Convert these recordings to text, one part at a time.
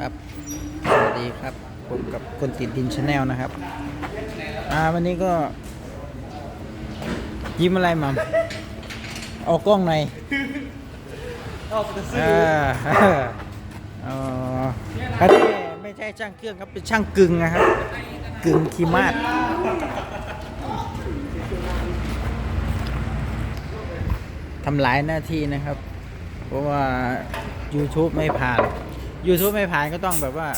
ครับ สวัสดีครับผมกับคนติดดินชาแนลนะครับ อ่าวันนี้ก็ ยิ้มอะไรมัมเออกกล้องหน่อยอ่าอ๋ออันนี้ไม่ใช่ช่างเครื่องครับ เป็นช่างกึ่งนะครับ กึ่งคีมาดทำหลายหน้าที่นะครับ เพราะว่า YouTube ไม่ผ่าน YouTube ไม่ผ่านก็ต้องแบบว่า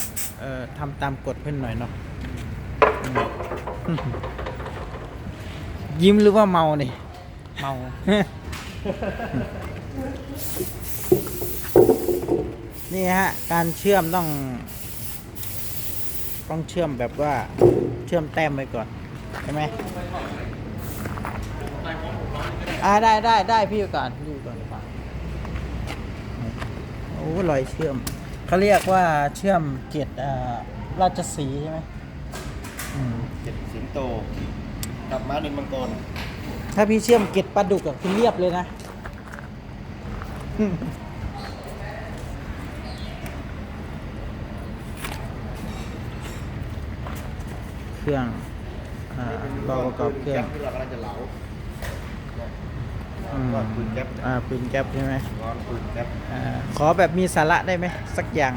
เอ่อทำตามกฎเพื่อนหน่อยเนาะอืมยิ้มหรือว่าเมาเนี่ยเมา นี่ฮะ การเชื่อมต้อง ต้องเชื่อมแบบว่าเชื่อมแต้มไว้ก่อน ใช่ไหมอ่าได้ได้ได้พี่ก่อนพี่ก่อนโอ้รอยเชื่อม เขาเรียกว่าเชื่อมเกียรติอ่าราชสีห์ใช่ไหมอืมเจ็ดสิงโตกับม้านินมังกรถ้าพี่เชื่อมเกล็ดปลาดุกอะคือเรียบเลยนะ เครื่องอ่าเราประกอบเครื่อง ที่เรากำลังจะเหลาอืม ก้อนปืนแก๊ปอ่าปืนแก๊ปใช่ไหมก้อนปืนแก๊ปอ่าขอแบบมีสาระได้ไหมสักอย่าง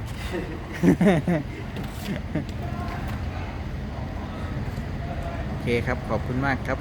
โอเคครับขอบคุณมากครับ